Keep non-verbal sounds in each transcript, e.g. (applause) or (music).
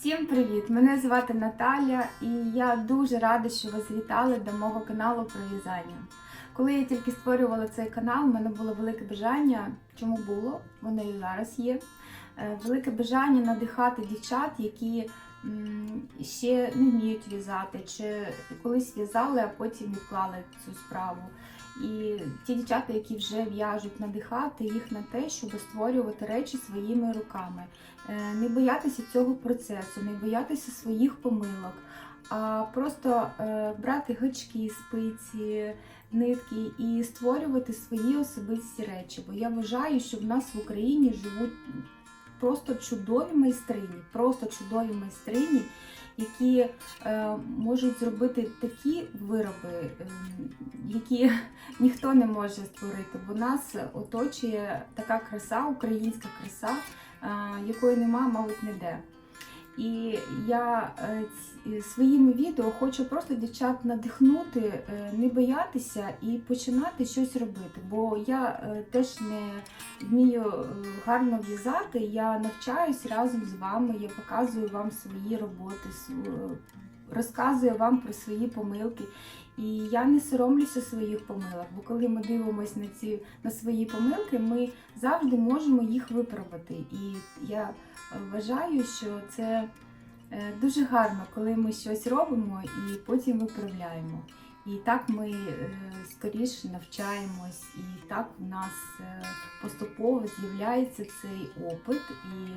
Всім привіт! Мене звати Наталя, і я дуже рада, що ви завітали до мого каналу про в'язання. Коли я тільки створювала цей канал, в мене було велике бажання, чому було, воно і зараз є. е, Велике бажання надихати дівчат, які ще не вміють в'язати, чи колись в'язали, а потім відклали цю справу. І ті дівчата, які вже в'яжуть, надихати їх на те, щоб створювати речі своїми руками. Е, не боятися цього процесу, не боятися своїх помилок, а просто е, брати гачки, спиці, нитки і створювати свої особисті речі. Бо я вважаю, що в нас в Україні живуть просто чудові майстрині, просто чудові майстрині, які е, можуть зробити такі вироби, ем, які (laughs) ніхто не може створити, бо нас оточує така краса, українська краса, е, якої нема, мабуть, ніде. І я е, своїми відео хочу просто дівчат надихнути, е, не боятися і починати щось робити. Бо я е, теж не вмію гарно в'язати, я навчаюсь разом з вами, я показую вам свої роботи, розказую вам про свої помилки. І я не соромлюся своїх помилок, бо коли ми дивимося на ці на свої помилки, ми завжди можемо їх виправити. І я вважаю, що це е, дуже гарно, коли ми щось робимо і потім виправляємо. І так ми е, скоріше навчаємось, і так в нас е, поступово з'являється цей опит, і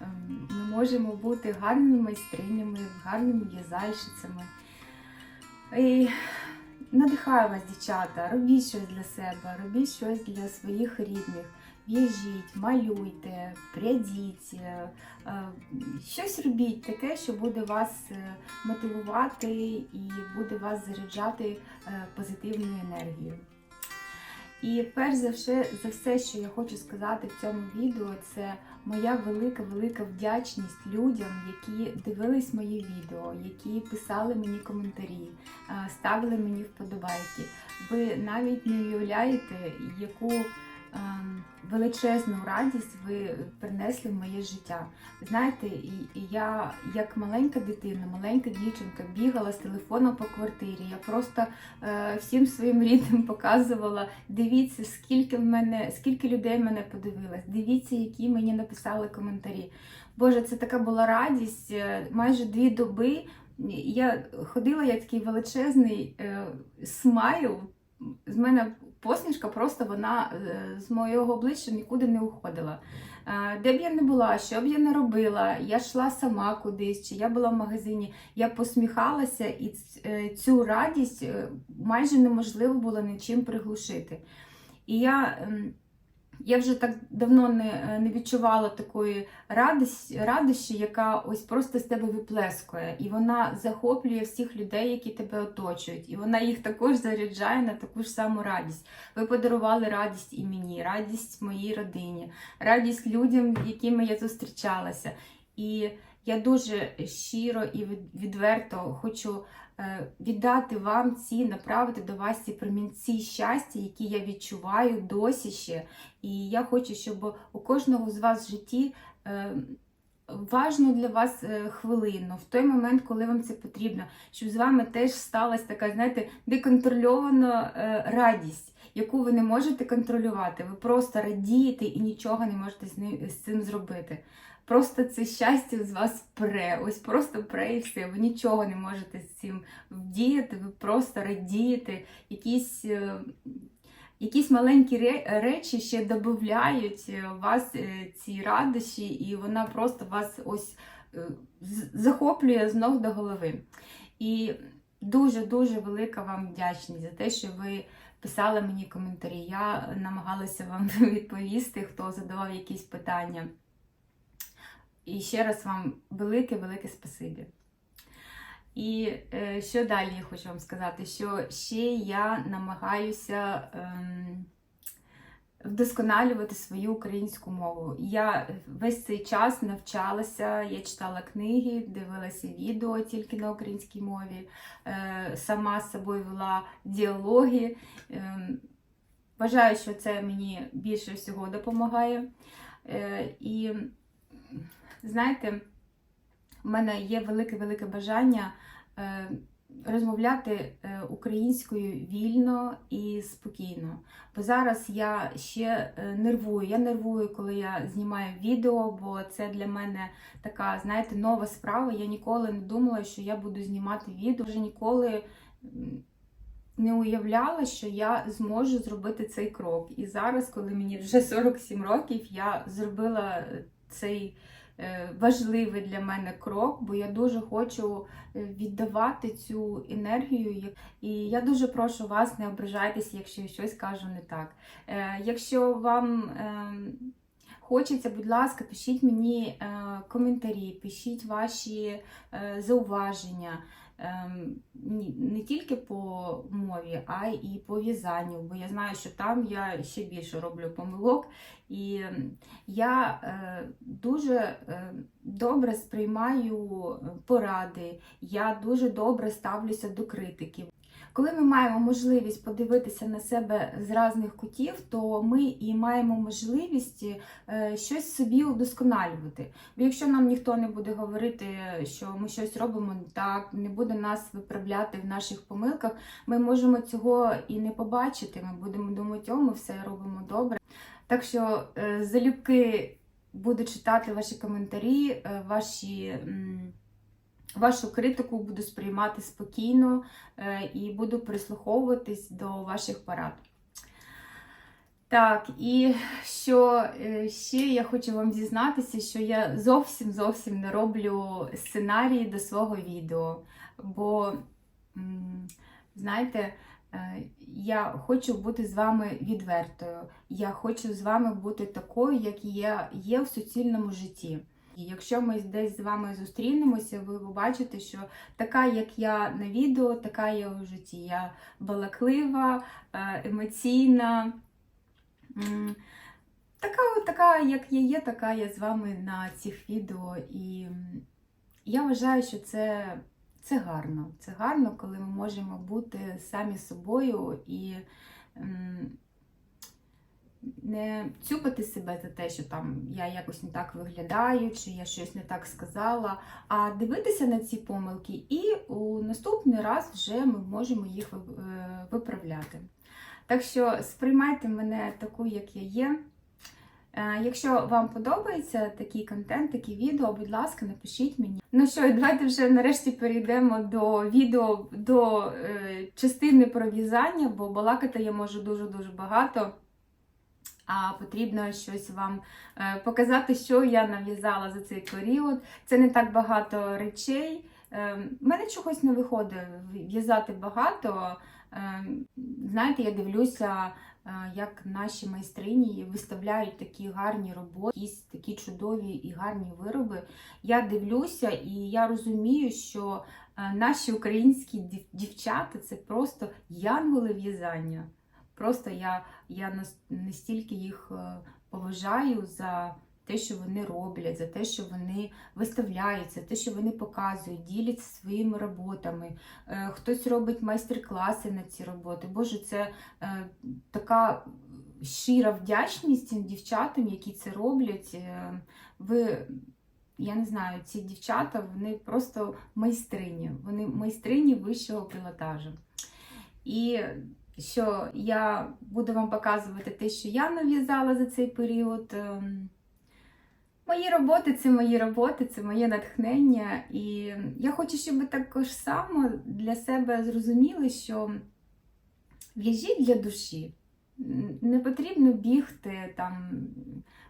ем, ми можемо бути гарними майстринями, гарними в'язальщицями. І надихаю вас, дівчата, робіть щось для себе, робіть щось для своїх рідних. В'яжіть, малюйте, прядіть, е, е, щось робіть таке, що буде вас е, мотивувати і буде вас заряджати позитивною енергією. І перш за все, за все, що я хочу сказати в цьому відео, це моя велика-велика вдячність людям, які дивились мої відео, які писали мені коментарі, е, ставили мені вподобайки. Ви навіть не уявляєте, яку величезну радість ви принесли в моє життя. Знаєте, я як маленька дитина, маленька дівчинка бігала з телефоном по квартирі. Я просто е, всім своїм рідним показувала. Дивіться, скільки в мене, скільки людей мене подивилось. Дивіться, які мені написали коментарі. Боже, це така була радість. е, Майже дві доби. Я ходила, я такий величезний е, смайл. З мене посмішка просто вона е, з моєго обличчя нікуди не уходила. Е, Де б я не була, що б я не робила, я йшла сама кудись, чи я була в магазині, я посміхалася, і е, цю радість майже неможливо було нічим приглушити. І я, ем, я вже так давно не, е, не відчувала такої радості, радощі, яка ось просто з тебе виплескує, і вона захоплює всіх людей, які тебе оточують, і вона їх також заряджає на таку ж саму радість. Ви подарували радість і мені, радість моїй родині, радість людям, якими я зустрічалася. І я дуже щиро і відверто хочу е, віддати вам ці, направити до вас ці промінці щастя, які я відчуваю досі ще. І я хочу, щоб у кожного з вас в житті. е, Важну для вас е, хвилину, в той момент, коли вам це потрібно, щоб з вами теж сталася така, знаєте, неконтрольована радість, яку ви не можете контролювати. Ви просто радієте і нічого не можете з цим зробити. Просто це щастя з вас пре, ось просто пре і все. Ви нічого не можете з цим вдіяти, ви просто радієте, якісь. е, Якісь маленькі речі ще додають вас е, ці радощі, і вона просто вас ось е, захоплює з ног до голови. І дуже-дуже велика вам вдячність за те, що ви писали мені коментарі. Я намагалася вам (laughs) відповісти, хто задавав якісь питання. І ще раз вам велике-велике спасибі. І е, що далі я хочу вам сказати? Що ще я намагаюся ем, вдосконалювати свою українську мову. Я весь цей час навчалася, я читала книги, дивилася відео тільки на українській мові, е, сама з собою вела діалоги. Ем, Вважаю, що це мені більше всього допомагає. Е, І знаєте, У мене є велике-велике бажання е, розмовляти е, українською вільно і спокійно. Бо зараз я ще е, нервую. Я нервую, коли я знімаю відео, бо це для мене така, знаєте, нова справа. Я ніколи не думала, що я буду знімати відео. Вже ніколи не уявляла, що я зможу зробити цей крок. І зараз, коли мені вже 47 років, я зробила цей важливий для мене крок, бо я дуже хочу е, віддавати цю енергію. І я дуже прошу вас, не ображайтеся, якщо я щось кажу не так. Е, Якщо вам ем, хочеться, будь ласка, пишіть мені е, коментарі, пишіть ваші е, зауваження. Ем, не тільки по мові, а й по в'язанню, бо я знаю, що там я ще більше роблю помилок, і я е, дуже е, добре сприймаю поради, я дуже добре ставлюся до критики. Коли ми маємо можливість подивитися на себе з різних кутів, то ми і маємо можливість е, щось собі удосконалювати. Бо якщо нам ніхто не буде говорити, що ми щось робимо так, не буде нас виправляти в наших помилках, ми можемо цього і не побачити. Ми будемо думати, о, ми все робимо добре. Так що е, залюбки буду читати ваші коментарі, е, ваші. Вашу критику буду сприймати спокійно е, і буду прислуховуватись до ваших порад. Так, і що е, ще я хочу вам зізнатися, що я зовсім зовсім не роблю сценарії до свого відео. Бо, знаєте, е, я хочу бути з вами відвертою. Я хочу з вами бути такою, як я є в суцільному житті. І якщо ми десь з вами зустрінемося, ви побачите, що така, як я на відео, така я у житті. Я балаклива, е, емоційна. Така, така, як я є, така я з вами на цих відео. І я вважаю, що це, це гарно. Це гарно, коли ми можемо бути самі собою і не цюпати себе за те, що там я якось не так виглядаю, чи я щось не так сказала, а дивитися на ці помилки, і у наступний раз вже ми можемо їх е, виправляти. Так що сприймайте мене таку, як я є. Е, Якщо вам подобається такий контент, такі відео, будь ласка, напишіть мені. Ну що, давайте вже нарешті перейдемо до відео, до е, частини про в'язання, бо балакати я можу дуже-дуже багато. А потрібно щось вам е, показати, що я нав'язала за цей період. Це не так багато речей. Е, в мене чогось не виходить в'язати багато. Е, знаєте, я дивлюся, е, як наші майстрині виставляють такі гарні роботи, якісь такі чудові і гарні вироби. Я дивлюся і я розумію, що е, наші українські дівчата це просто янголи в'язання. Просто я, я настільки їх е, поважаю за те, що вони роблять, за те, що вони виставляються, те, що вони показують, діляться своїми роботами. Е, Хтось робить майстер-класи на ці роботи. Боже, це е, така щира вдячність цим дівчатам, які це роблять. Ви, я не знаю, ці дівчата, вони просто майстрині, вони майстрині вищого пілотажу. І що я буду вам показувати те, що я нав'язала за цей період. Ем, Мої роботи це мої роботи, це моє натхнення. І я хочу, щоб ви також само для себе зрозуміли, що в'яжіть для душі. Не потрібно бігти, там,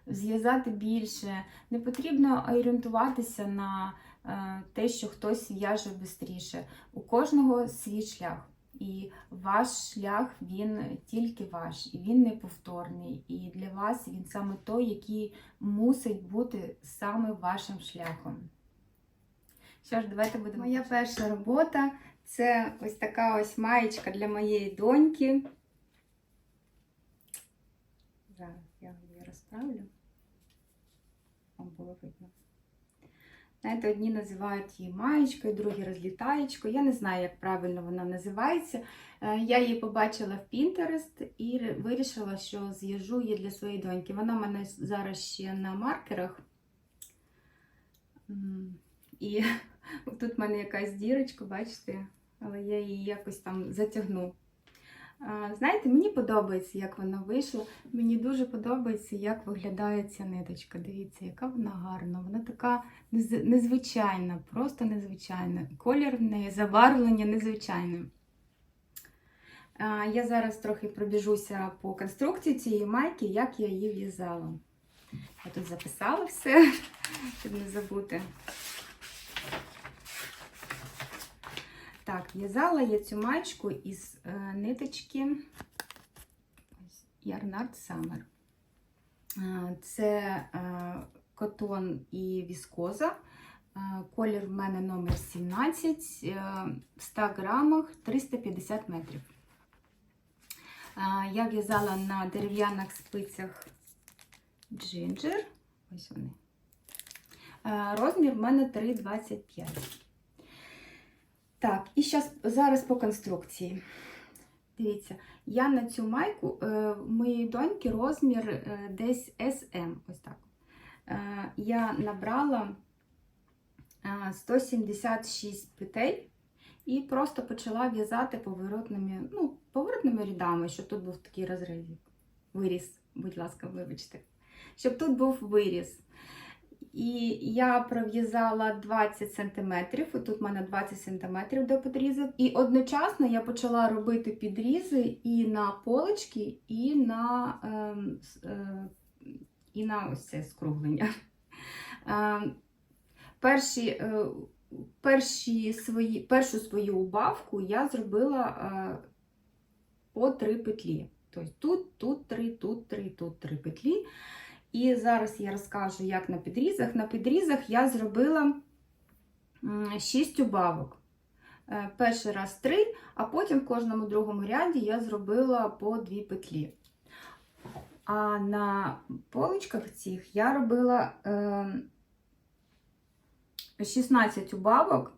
зв'язати більше, не потрібно орієнтуватися на е, те, що хтось в'яже швидше. У кожного свій шлях. І ваш шлях він тільки ваш, і він неповторний. І для вас він саме той, який мусить бути саме вашим шляхом. Що ж, давайте будемо. Моя перша робота це ось така ось маєчка для моєї доньки. Зараз я її розправлю. Вам було видно. Знаєте, одні називають її маєчкою, другі розлітаєчкою. Я не знаю, як правильно вона називається. Е, Я її побачила в Pinterest і вирішила, що зв'яжу її для своєї доньки. Вона в мене зараз ще на маркерах. І (laughs) тут в мене якась дірочка, бачите, але я її якось там затягну. Знаєте, мені подобається, як вона вийшла. Мені дуже подобається, як виглядає ця ниточка. Дивіться, яка вона гарна. Вона така незвичайна, просто незвичайна. Колір в неї, забарвлення незвичайне. Я зараз трохи пробіжуся по конструкції цієї майки, як я її в'язала. Я тут записала все, (laughs) щоб не забути. Так, в'язала я цю майчку із е, ниточки Ярнард Summer. Е, Це е, котон і віскоза. Колір в мене номер 17, е, в 100 грамах 350 метрів. Я в'язала на дерев'яних спицях Ginger. Ось вони. Розмір в мене 3,25. І щас, зараз по конструкції. Дивіться, я на цю майку е, моєї доньки розмір е, десь SM. Ось так. Е, я набрала е, 176 петель і просто почала в'язати поворотними, ну, поворотними рядами, щоб тут був такий розріз. Виріз, будь ласка, вибачте. Щоб тут був виріз. І я пров'язала 20 см, тут в мене 20 см до підрізок. І одночасно я почала робити підрізи і на полочки, і на, с- е, і на ось це скруглення. Ем, перші, е, перші свої, першу свою убавку я зробила е, по три петлі. Тобто тут, тут три, тут три, тут три петлі. І зараз я розкажу, як на підрізах. На підрізах я зробила 6 убавок. Е, Перший раз 3, а потім в кожному другому ряді я зробила по 2 петлі. А на поличках цих я робила е, 16 убавок.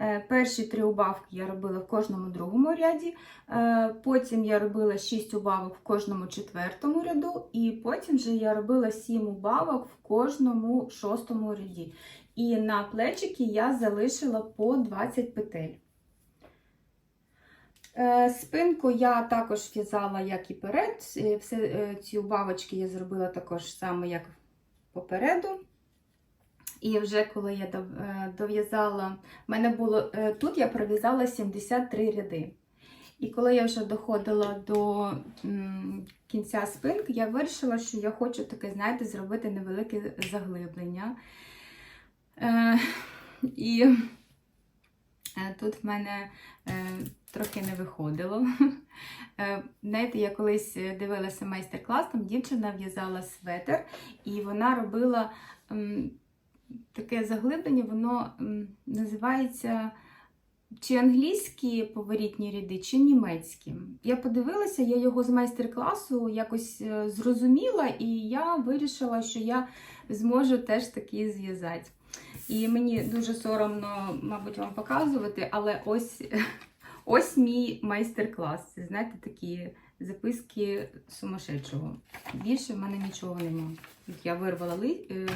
Е, Перші три убавки я робила в кожному другому ряді, е, потім я робила 6 убавок в кожному четвертому ряду, і потім вже я робила 7 убавок в кожному шостому ряді. І на плечики я залишила по 20 петель. Е, Спинку я також в'язала, як і перед. Е, ці убавочки я зробила також саме, як попереду. І вже коли я е, дов'язала, в мене було е, тут я пров'язала 73 ряди. І коли я вже доходила до кінця спинки, я вирішила, що я хочу таке, знаєте, зробити невелике заглиблення. Е, і е, тут в мене е, трохи не виходило. Е, знаєте, я колись дивилася майстер-клас, там дівчина в'язала светр, і вона робила. Таке заглиблення, воно називається чи англійські поворітні ряди, чи німецькі. Я подивилася, я його з майстер-класу якось е, зрозуміла, і я вирішила, що я зможу теж такі зв'язати. І мені дуже соромно, мабуть, вам показувати, але ось, (laughs) ось мій майстер-клас. Знаєте, такі записки сумасшедшого. Більше в мене нічого немає. Я вирвала ли, е,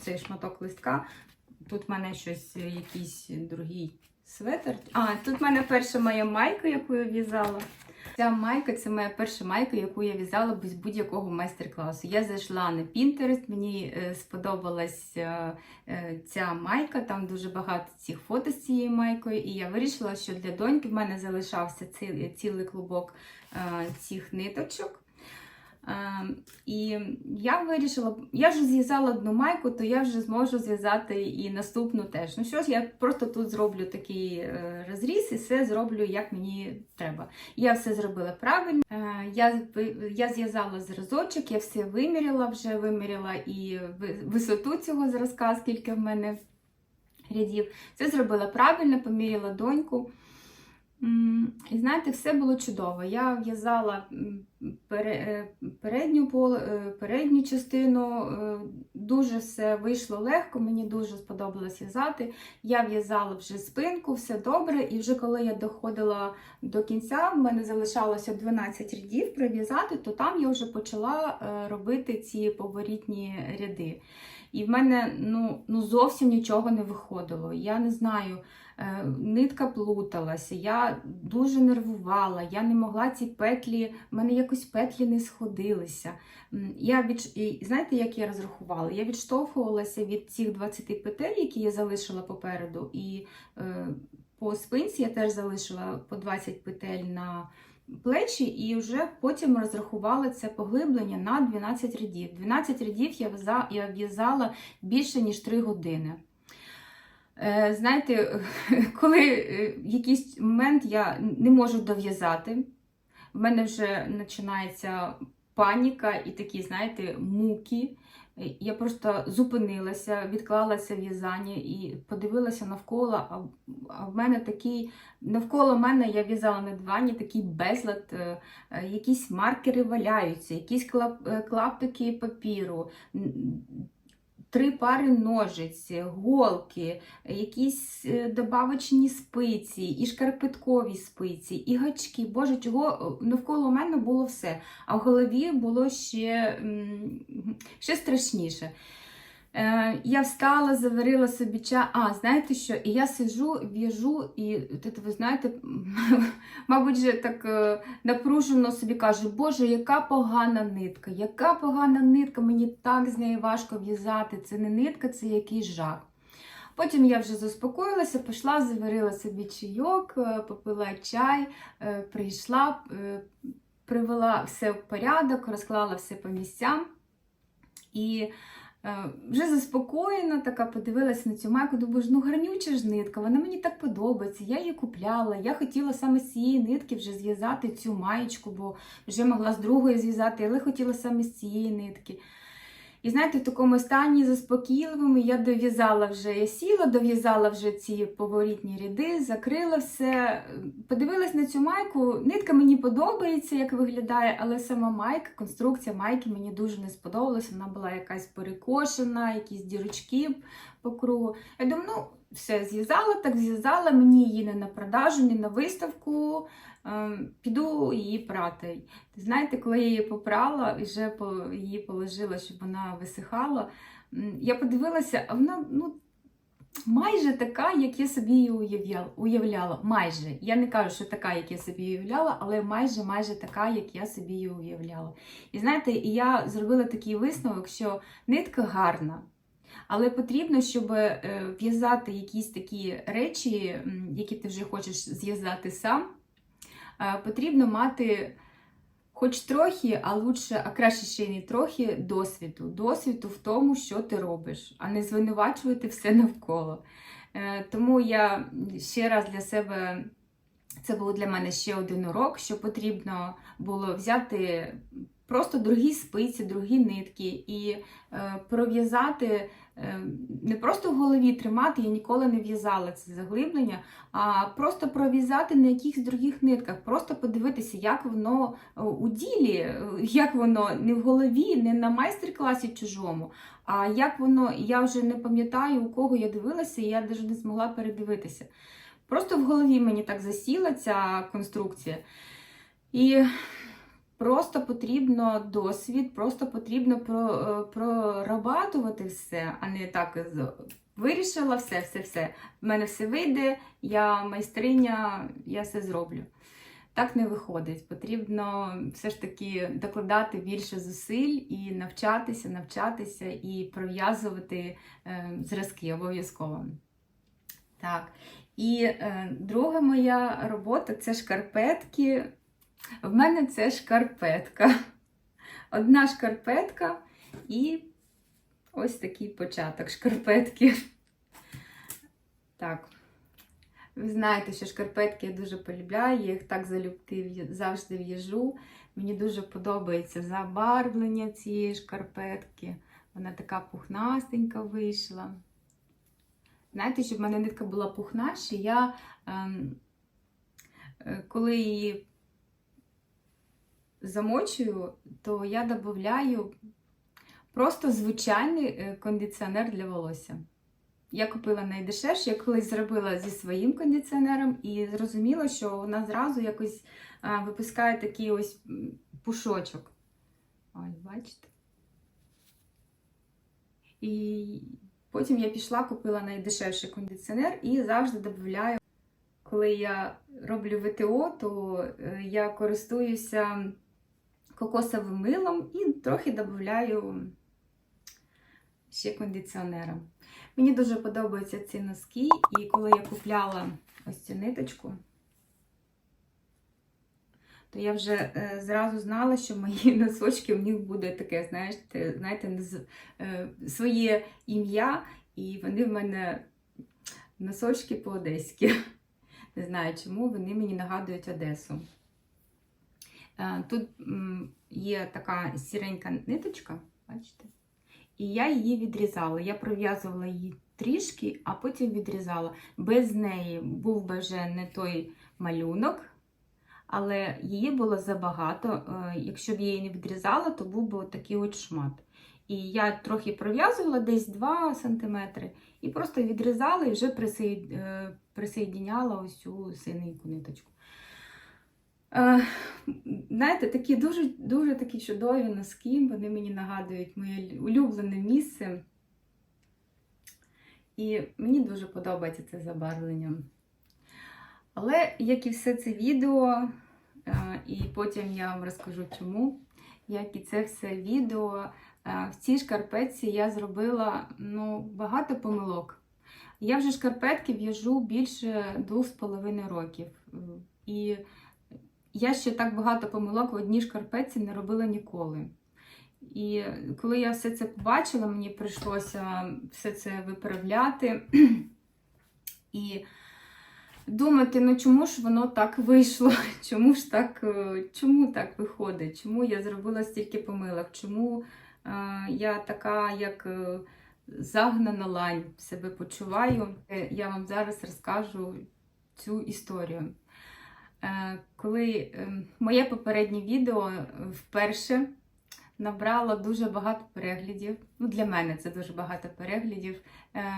цей шматок листка. Тут в мене щось, е, якийсь другий светр. А, тут в мене перша моя майка, яку я в'язала. Ця майка це моя перша майка, яку я в'язала без будь-якого майстер-класу. Я зайшла на Pinterest, мені е, сподобалась ця майка, там дуже багато цих фото з цією майкою, і я вирішила, що для доньки в мене залишався цілий, клубок цих ниточок. Е, І я вирішила, я вже зв'язала одну майку, то я вже зможу зв'язати і наступну теж. Ну що ж, я просто тут зроблю такий е, розріз і все зроблю, як мені треба. Я все зробила правильно. Е, Я, я зв'язала зразочок, я все виміряла, вже виміряла і ви- висоту цього зразка, скільки в мене рядів. Все зробила правильно, поміряла доньку. І знаєте, все було чудово. Я в'язала е, передню, пол, е, передню частину, е, дуже все вийшло легко, мені дуже сподобалось в'язати. Я в'язала вже спинку, все добре. І вже коли я доходила до кінця, в мене залишалося 12 рядів пров'язати, то там я вже почала робити ці поворітні ряди. І в мене ну, ну зовсім нічого не виходило. Я не знаю. Е, Нитка плуталася, я дуже нервувала, я не могла ці петлі, в мене якось петлі не сходилися. Я від... і знаєте, як я розрахувала? Я відштовхувалася від цих 20 петель, які я залишила попереду, і е, по спинці я теж залишила по 20 петель на плечі, і вже потім розрахувала це поглиблення на 12 рядів. 12 рядів я в'язала більше, ніж 3 години. Е, Знаєте, (laughs) коли е, якийсь момент я не можу дов'язати, в мене вже починається паніка і такі, знаєте, муки. Е, Я просто зупинилася, відклалася в'язання і подивилася навколо. А, в мене такий навколо мене я в'язала на дивані такий безлад, якісь маркери валяються, якісь клаптики папіру. Три пари ножиць, голки, якісь е, добавочні спиці, і шкарпеткові спиці, і гачки. Боже, чого е, навколо мене було все. А в голові було ще, ще страшніше. Е, я встала, заварила собі чай. А, знаєте що? І я сижу, в'яжу, і ви знаєте, (laughs) мабуть, же так е, напружено собі кажу, Боже, яка погана нитка, яка погана нитка, мені так з нею важко в'язати. Це не нитка, це якийсь жах. Потім я вже заспокоїлася, пішла, заварила собі чайок, е, попила чай, прийшла, привела все в порядок, розклала все по місцям. І вже заспокоєна, така подивилася на цю майку, думаю, ну гарнюча ж нитка, вона мені так подобається. Я її купляла. Я хотіла саме з цієї нитки вже зв'язати цю маєчку, бо вже могла з другої зв'язати, але хотіла саме з цієї нитки. І знаєте, в такому стані заспокійливому я дов'язала вже, я сіла, дов'язала вже ці поворітні ряди, закрила все. Подивилась на цю майку. Нитка мені подобається, як виглядає, але сама майка, конструкція майки мені дуже не сподобалася. Вона була якась перекошена, якісь дірочки по кругу. Я думаю, ну все, зв'язала, так зв'язала, мені її не на продажу, не на виставку. Ем, Піду її прати. Знаєте, коли я її попрала і вже її положила, щоб вона висихала, я подивилася, а вона ну, майже така, як я собі її уявляла. Майже. Я не кажу, що така, як я собі уявляла, але майже майже така, як я собі її уявляла. І знаєте, я зробила такий висновок, що нитка гарна. Але потрібно, щоб е, в'язати якісь такі речі, які ти вже хочеш зв'язати сам, потрібно мати хоч трохи, а лучше, а краще ще й не трохи досвіду. Досвіду в тому, що ти робиш, а не звинувачувати все навколо. Е, Тому я ще раз для себе. Це був для мене ще один урок, що потрібно було взяти просто другі спиці, другі нитки і е, пров'язати, е, не просто в голові тримати, я ніколи не в'язала це заглиблення, а просто пров'язати на якихось других нитках, просто подивитися, як воно е, у ділі, е, як воно не в голові, не на майстер-класі чужому, а як воно, я вже не пам'ятаю, у кого я дивилася, і я навіть не змогла передивитися. Просто в голові мені так засіла ця конструкція. І просто потрібно досвід, просто потрібно е, прорабатувати все, а не так вирішила все, все, все. В мене все вийде, я майстриня, я все зроблю. Так не виходить. Потрібно все ж таки докладати більше зусиль і навчатися, навчатися і пров'язувати е, зразки обов'язково. Так. І е, друга моя робота це шкарпетки. В мене це шкарпетка. Одна шкарпетка і ось такий початок шкарпетки. Так. Ви знаєте, що шкарпетки я дуже полюбляю, я їх так залюбки завжди в'яжу. Мені дуже подобається забарвлення цієї шкарпетки. Вона така пухнастенька вийшла. Знаєте, щоб в мене нитка була пухнаша, я ем, е, коли її замочую, то я додаю просто звичайний е, кондиціонер для волосся. Я купила найдешевше, я колись зробила зі своїм кондиціонером і зрозуміла, що вона зразу якось а, випускає такий ось пушочок. Ось, бачите? І потім я пішла, купила найдешевший кондиціонер і завжди додаю, коли я роблю ВТО, то е, я користуюся кокосовим милом і трохи додаю ще кондиціонером. Мені дуже подобаються ці носки, і коли я купляла ось цю ниточку, то я вже е, зразу знала, що мої (laughs) носочки в них буде таке, знаєте, знаєте, е, своє ім'я, і вони в мене носочки по-одеськи. (laughs) Не знаю чому, вони мені нагадують Одесу. Е, Тут є така сіренька ниточка, бачите? І я її відрізала. Я пров'язувала її трішки, а потім відрізала. Без неї був би вже не той малюнок, але її було забагато. Е, Якщо б я її не відрізала, то був би такий от шмат. І я трохи пров'язувала десь 2 см, і просто відрізала і вже е, ось цю синеньку ниточку. Е, Знаєте, такі дуже, дуже такі чудові носки, вони мені нагадують моє улюблене місце. І мені дуже подобається це забарвлення. Але, як і все це відео, е, і потім я вам розкажу чому, як і це все відео, е, в цій шкарпетці я зробила ну, багато помилок. Я вже шкарпетки в'яжу більше 2,5 років. І я ще так багато помилок в одній шкарпетці не робила ніколи. І коли я все це побачила, мені прийшлося все це виправляти (clears throat) і думати, ну чому ж воно так вийшло? (laughs) Чому ж так, е, чому так виходить? Чому я зробила стільки помилок? Чому е, я така, як е, загнана лань себе почуваю? Е, Я вам зараз розкажу цю історію. Е, Коли е, моє попереднє відео е, вперше набрало дуже багато переглядів. Ну, для мене це дуже багато переглядів.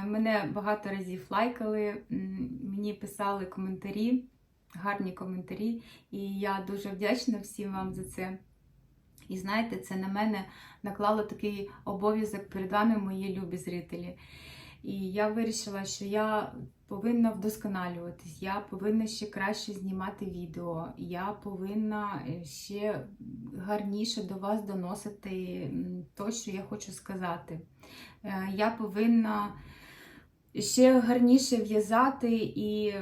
Мене багато разів лайкали, мені писали коментарі, гарні коментарі, і я дуже вдячна всім вам за це. І знаєте, це на мене наклало такий обов'язок перед вами, мої любі зрителі. І я вирішила, що я повинна вдосконалюватись, я повинна ще краще знімати відео, я повинна е, ще гарніше до вас доносити то, що я хочу сказати. Е, Я повинна ще гарніше в'язати і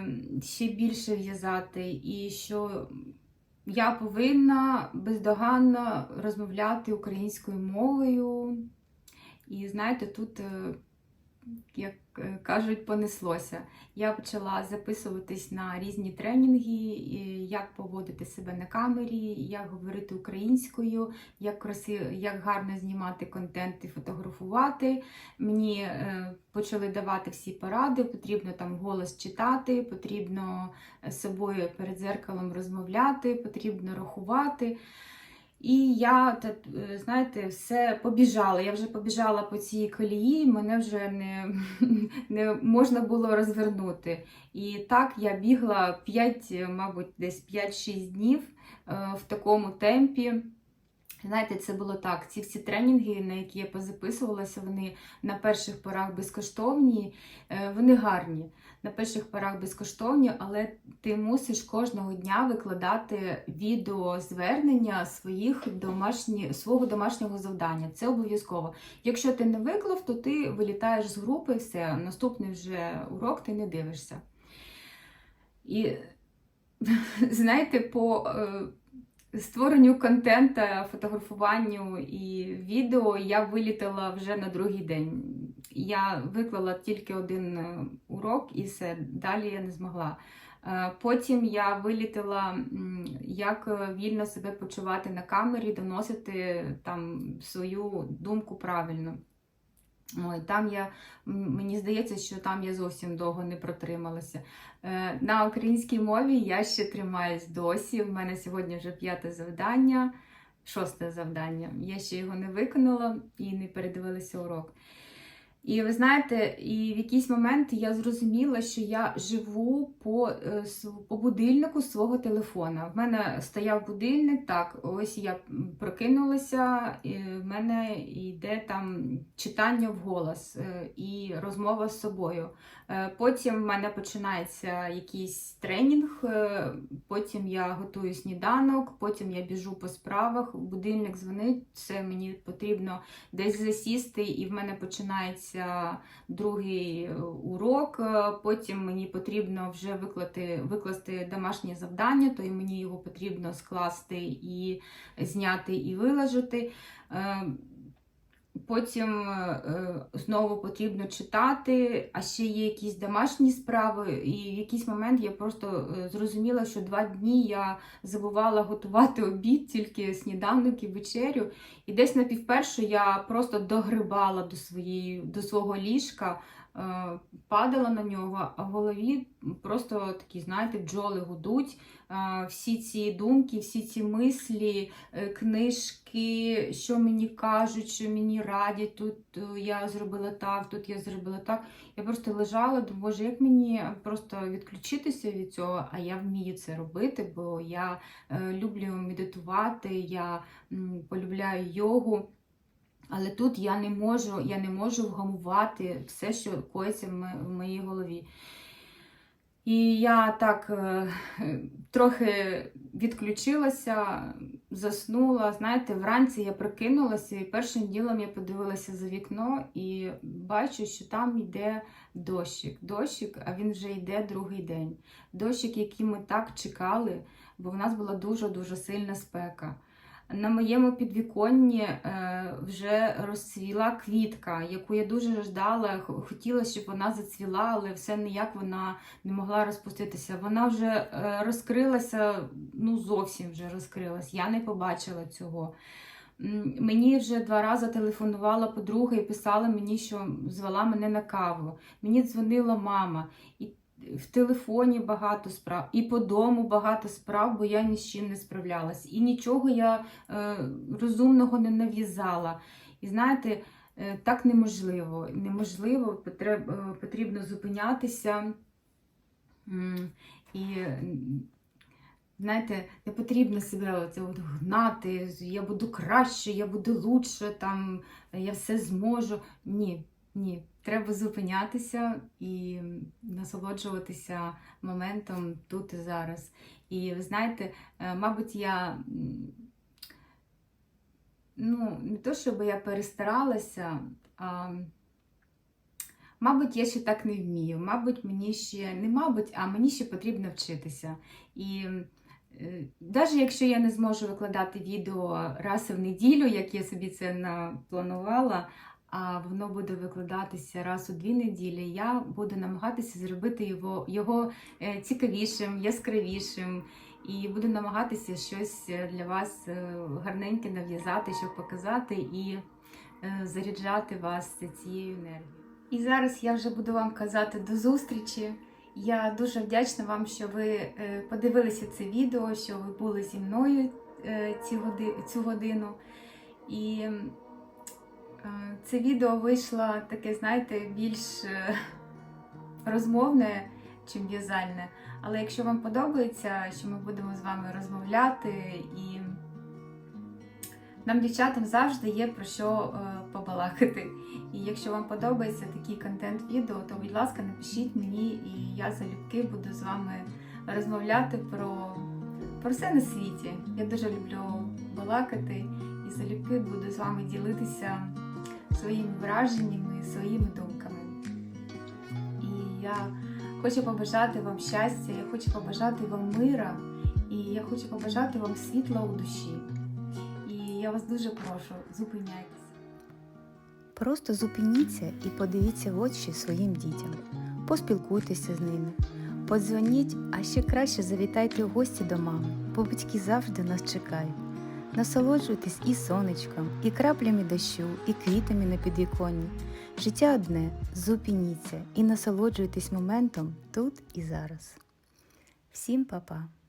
ще більше в'язати, і що я повинна бездоганно розмовляти українською мовою. І знаєте, тут, е, як кажуть, понеслося. Я почала записуватись на різні тренінги, як поводити себе на камері, як говорити українською, як краси, як гарно знімати контент і фотографувати. Мені е, почали давати всі поради, потрібно там голос читати, потрібно з собою перед зеркалом розмовляти, потрібно рахувати. І я, е, знаєте, все побіжала. Я вже побіжала по цій колії, мене вже не, (laughs) не можна було розвернути. І так я бігла 5, мабуть, десь 5-6 днів е, в такому темпі. Знаєте, це було так. Ці всі тренінги, на які я позаписувалася, вони на перших порах безкоштовні, е, вони гарні. На перших порах безкоштовні, але ти мусиш кожного дня викладати відеозвернення своїх домашні, свого домашнього завдання. Це обов'язково. Якщо ти не виклав, то ти вилітаєш з групи, все, наступний вже урок ти не дивишся. І (laughs) знаєте, по е, створенню контенту, фотографуванню і відео я вилітала вже на другий день. Я виклала тільки один е, урок і все, далі я не змогла. Е, Потім я вилітила, як е, вільно себе почувати на камері, доносити там свою думку правильно. Ой, там я, мені здається, що там я зовсім довго не протрималася. Е, на українській мові я ще тримаюсь досі. У мене сьогодні вже п'яте завдання, шосте завдання. Я ще його не виконала і не передивилася урок. І ви знаєте, і в якийсь момент я зрозуміла, що я живу по, е, по будильнику свого телефона. В мене стояв будильник, так, ось я прокинулася, і в мене йде там читання вголос е, і розмова з собою. Е, Потім в мене починається якийсь тренінг, потім я готую сніданок, потім я біжу по справах, будильник дзвонить, все мені потрібно десь засісти, і в мене починається другий е, урок. Е, Потім мені потрібно вже виклати, викласти домашнє завдання, то й мені його потрібно скласти і зняти і виложити. Е, Потім е, знову потрібно читати, а ще є якісь домашні справи. І в якийсь момент я просто е, зрозуміла, що два дні я забувала готувати обід, тільки сніданок і вечерю. І десь на півпершу я просто догрибала до, своєї, до свого ліжка, е, падала на нього, а в голові просто такі, знаєте, бджоли гудуть. Е, Всі ці думки, всі ці мислі, е, книжки, що мені кажуть, що мені радять, тут е, я зробила так, тут я зробила так. Я просто лежала, думаю, боже, як мені просто відключитися від цього, а я вмію це робити, бо я е, люблю медитувати, я полюбляю йогу. Але тут я не можу, я не можу вгамувати все, що коїться в моїй голові. І я так е, трохи відключилася, заснула. Знаєте, вранці я прокинулася, і першим ділом я подивилася за вікно і бачу, що там йде дощик. Дощик, а він вже йде другий день. Дощик, який ми так чекали, бо в нас була дуже-дуже сильна спека. На моєму підвіконні е, вже розцвіла квітка, яку я дуже ждала, хотіла, щоб вона зацвіла, але все ніяк вона не могла розпуститися. Вона вже е, розкрилася, ну зовсім вже розкрилась. Я не побачила цього. Мені вже два рази телефонувала подруга і писала мені, що звела мене на каву. Мені дзвонила мама. І в телефоні багато справ, і по дому багато справ, бо я ні з чим не справлялась. І нічого я е, розумного не нав'язала. І знаєте, е, так неможливо. Неможливо, потреб, е, потрібно зупинятися. І знаєте, не потрібно себе оце от гнати, я буду краще, я буду лучше, там, я все зможу. Ні, ні. Треба зупинятися і насолоджуватися моментом тут і зараз. І ви знаєте, е, мабуть, я ну, не то, щоб я перестаралася, а мабуть, я ще так не вмію. Мабуть, мені ще не мабуть, а мені ще потрібно вчитися. І навіть якщо я не зможу викладати відео раз в неділю, як я собі це напланувала, воно буде викладатися раз у дві неділі, я буду намагатися зробити його, його е, цікавішим, яскравішим. І буду намагатися щось е, для вас е, гарненьке нав'язати, щоб показати і заряджати вас цією енергією. І зараз я вже буду вам казати до зустрічі. Я дуже вдячна вам, що ви подивилися це відео, що ви були зі мною цю годину. І це відео вийшло таке, знаєте, більш е, розмовне, чим в'язальне. Але якщо вам подобається, що ми будемо з вами розмовляти, і нам, дівчатам, завжди є про що е, побалакати. І якщо вам подобається такий контент відео, то, будь ласка, напишіть мені, і я залюбки буду з вами розмовляти про, про все на світі. Я дуже люблю балакати і залюбки буду з вами ділитися своїми враженнями, своїми думками. І я хочу побажати вам щастя, я хочу побажати вам мира, і я хочу побажати вам світла у душі. І я вас дуже прошу, зупиняйтесь. Просто зупиніться і подивіться в очі своїм дітям, поспілкуйтеся з ними, подзвоніть, а ще краще завітайте в гості до мами, бо батьки завжди нас чекають. Насолоджуйтесь і сонечком, і краплями дощу, і квітами на підвіконні, Життя одне, зупиніться і насолоджуйтесь моментом тут і зараз. Всім па-па!